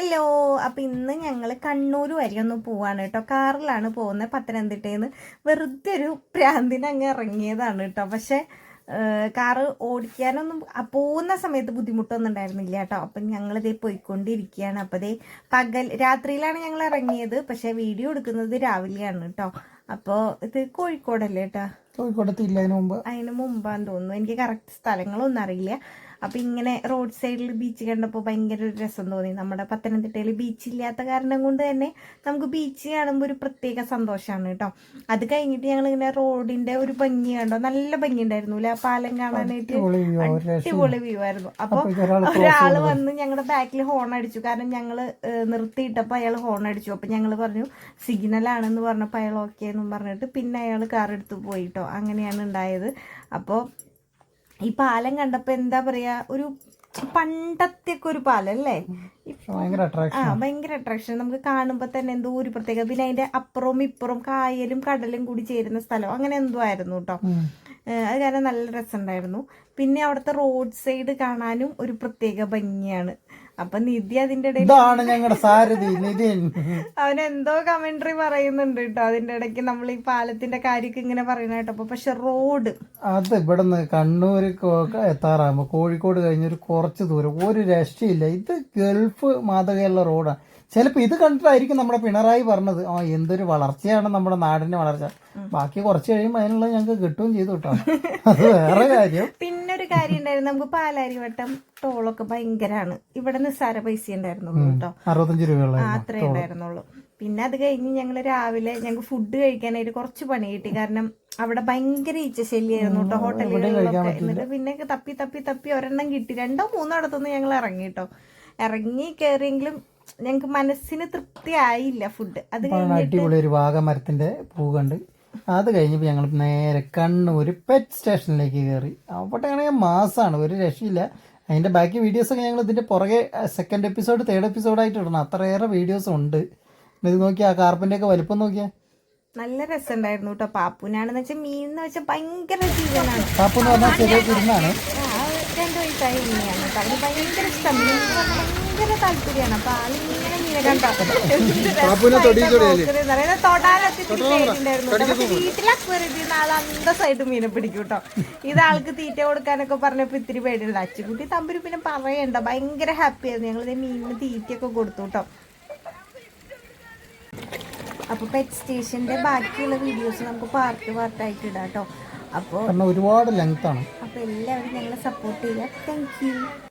Hello അപ്പൊ ഇന്ന് ഞങ്ങൾ കണ്ണൂർ വരെ ഒന്ന് പോവാണ് കേട്ടോ. കാറിലാണ് പോകുന്നത് പത്തനംതിട്ടയിൽ നിന്ന് വെറുതെ ഒരു പ്രാന്തിന് അങ്ങ് ഇറങ്ങിയതാണ് കേട്ടോ. പക്ഷെ കാറ് ഓടിക്കാനൊന്നും പോകുന്ന സമയത്ത് ബുദ്ധിമുട്ടൊന്നും ഉണ്ടായിരുന്നില്ല കേട്ടോ. അപ്പം ഞങ്ങളിതേ പോയിക്കൊണ്ടിരിക്കുകയാണ്. അപ്പോൾ ദേ പകൽ രാത്രിയിലാണ് ഞങ്ങൾ ഇറങ്ങിയത്. പക്ഷെ വീഡിയോ എടുക്കുന്നത് രാവിലെയാണ് കേട്ടോ. അപ്പോൾ ഇത് കോഴിക്കോടല്ലേ കേട്ടോ? കോഴിക്കോടത്തില്ല അതിന് മുമ്പ്? അതിന് മുമ്പാന്ന് തോന്നുന്നു. എനിക്ക് കറക്റ്റ് സ്ഥലങ്ങളൊന്നും അറിയില്ല. അപ്പൊ ഇങ്ങനെ റോഡ് സൈഡിൽ ബീച്ച് കണ്ടപ്പോൾ ഭയങ്കര ഒരു രസം തോന്നി. നമ്മുടെ പത്തനംതിട്ടയിൽ ബീച്ച് ഇല്ലാത്ത കാരണം കൊണ്ട് തന്നെ നമുക്ക് ബീച്ച് കാണുമ്പോൾ ഒരു പ്രത്യേക സന്തോഷമാണ് കേട്ടോ. അത് കഴിഞ്ഞിട്ട് ഞങ്ങൾ ഇങ്ങനെ റോഡിന്റെ ഒരു ഭംഗി കണ്ടോ? നല്ല ഭംഗി ഉണ്ടായിരുന്നു അല്ലെ ആ പാലം കാണാനായിട്ട് അടിപൊളി വ്യൂ ആയിരുന്നു. അപ്പൊ ഒരാൾ വന്ന് ഞങ്ങളുടെ ബാക്കിൽ ഹോൺ അടിച്ചു. കാരണം ഞങ്ങൾ നിർത്തിയിട്ടപ്പോൾ നിർത്തിയിട്ടപ്പോ അയാൾ ഹോൺ അടിച്ചു. അപ്പൊ ഞങ്ങൾ പറഞ്ഞു സിഗ്നൽ ആണെന്ന് പറഞ്ഞപ്പോ അയാൾ ഓക്കെ എന്നും പറഞ്ഞിട്ട് പിന്നെ അയാൾ കാർ എടുത്ത് പോയിട്ടോ അങ്ങനെയാണ് ഉണ്ടായത്. അപ്പോൾ ഈ പാലം കണ്ടപ്പോ എന്താ പറയാ ഒരു പണ്ടത്തെ ഒക്കെ ഒരു പാലം അല്ലേ? ആ ഭയങ്കര അട്രാക്ഷൻ നമുക്ക് കാണുമ്പോൾ തന്നെ എന്തോ ഒരു പ്രത്യേകത. പിന്നെ അതിന്റെ അപ്പുറവും ഇപ്പുറവും കായലും കടലും കൂടി ചേരുന്ന സ്ഥലം. അങ്ങനെ എന്തോ ആയിരുന്നു കേട്ടോ. അത് കാരണം നല്ല രസമുണ്ടായിരുന്നു. പിന്നെ അവിടുത്തെ റോഡ് സൈഡ് കാണാനും ഒരു പ്രത്യേക ഭംഗിയാണ്. അപ്പൊ നിധി അതിന്റെ ഇടയിൽ ഇതാണ് ഞങ്ങളുടെ സാരഥി നിധിൻ. അവൻ എന്തോ കമന്ററി പറയുന്നുണ്ട് കേട്ടോ. അതിന്റെ ഇടയ്ക്ക് നമ്മൾ ഈ പാലത്തിന്റെ കാര്യമൊക്കെ ഇങ്ങനെ പറയുന്ന കേട്ടോ അപ്പൊ പക്ഷെ റോഡ് അത് ഇവിടുന്ന് കണ്ണൂർ എത്താറാകുമ്പോ കോഴിക്കോട് കഴിഞ്ഞൊരു കുറച്ച് ദൂരം. ഒരു രക്ഷയില്ല. ഇത് ഗൾഫ് മാതൃകയുള്ള റോഡാണ് ചിലപ്പോ ഇത് കണ്ടിട്ടായിരിക്കും നമ്മുടെ പിണറായി പറഞ്ഞത് ആ എന്തൊരു വളർച്ചയാണ് നമ്മുടെ നാടിന്റെ വളർച്ച. ബാക്കി കുറച്ച് കഴിയുമ്പോൾ അതിനുള്ളത് ഞങ്ങൾക്ക് കിട്ടുകയും ചെയ്തു കേട്ടോ. അത് വേറെ കാര്യം. പിന്നെ ഒരു കാര്യം ഉണ്ടായിരുന്നു. നമുക്ക് പാലാരിവട്ടം ടോളൊക്കെ ഭയങ്കരാണ്. ഇവിടെ നിസ്സാര പൈസ ഉണ്ടായിരുന്നുള്ളൂ കേട്ടോ. അറുപത്തഞ്ച് ആ, അത്രേ ഉണ്ടായിരുന്നുള്ളൂ. പിന്നെ അത് കഴിഞ്ഞ് ഞങ്ങൾ രാവിലെ ഞങ്ങൾക്ക് ഫുഡ് കഴിക്കാനായിട്ട് കുറച്ച് പണി കിട്ടി. കാരണം അവിടെ ഭയങ്കര ഈച്ചശല്യായിരുന്നു കേട്ടോ ഹോട്ടലുകളിലൊക്കെ. എന്നിട്ട് പിന്നെ തപ്പി തപ്പി തപ്പി ഒരെണ്ണം കിട്ടി. രണ്ടോ മൂന്നോ അടുത്തൊന്നും ഞങ്ങൾ ഇറങ്ങി കേട്ടോ. ഇറങ്ങി കയറിയെങ്കിലും ഞങ്ങൾക്ക് മനസ്സിന് തൃപ്തി ആയില്ല ഫുഡ് അത് അടിപൊളി ഒരു വാഗമരത്തിന്റെ പൂ കണ്ട്. അത് കഴിഞ്ഞപ്പോൾ ഞങ്ങൾ നേരെ കണ്ണൂർ പെറ്റ് സ്റ്റേഷനിലേക്ക് കയറി അവിടെയാണെങ്കിൽ മാസമാണ് ഒരു രക്ഷയില്ല. അതിന്റെ ബാക്കി വീഡിയോസ് ഒക്കെ ഞങ്ങൾ ഇതിന്റെ പുറകെ സെക്കൻഡ് എപ്പിസോഡ് തേർഡ് എപ്പിസോഡ് ആയിട്ട് ഇടണം. അത്രയേറെ വീഡിയോസ് ഉണ്ട്. ഇത് നോക്കിയാ ആ കാർപ്പിന്റെ ഒക്കെ വലിപ്പം നോക്കിയാ. നല്ല രസമുണ്ടായിരുന്നു കേട്ടോ പാപ്പുനാണെന്ന് വെച്ചാൽ മീൻ എന്ന് വെച്ചാൽ ഭയങ്കര ജീവനാണ് പാപ്പു എന്ന് പറഞ്ഞാൽ ചെറിയ കുരുന്നാണ്. വയസ്സായ ഉണ്ണിയാണ് കേട്ടോ അവന് ഭയങ്കര ഇഷ്ടം. ഭയങ്കര താല്പര്യമാണ്. അപ്പൊ ആളിങ്ങനെ മീനെ കണ്ടോ വീട്ടിലെ അക്വറിയത്തിൽ ആൾ അന്തസ്സായിട്ട് മീനെ പിടിക്കും കേട്ടോ ഇത് ആൾക്ക് തീറ്റ കൊടുക്കാനൊക്കെ പറഞ്ഞപ്പോ ഇത്തിരി പേടിയുണ്ട്. അച്ചുകുട്ടി തമ്പുരു പിന്നെ പറയണ്ട. ഭയങ്കര ഹാപ്പി ആയിരുന്നു. ഞങ്ങൾ മീനിന് തീറ്റയൊക്കെ കൊടുത്തു കേട്ടോ അപ്പൊ പെറ്റ് സ്റ്റേഷന്റെ ബാക്കിയുള്ള വീഡിയോസ് നമുക്ക് പാർട്ട് പാർട്ടായിട്ട് ഇടാം കേട്ടോ അപ്പോൾ ഒരുപാട് ലെങ്ത് ആണ്. അപ്പോൾ എല്ലാവരും ഞങ്ങളെ സപ്പോർട്ട് ചെയ്യുക. താങ്ക്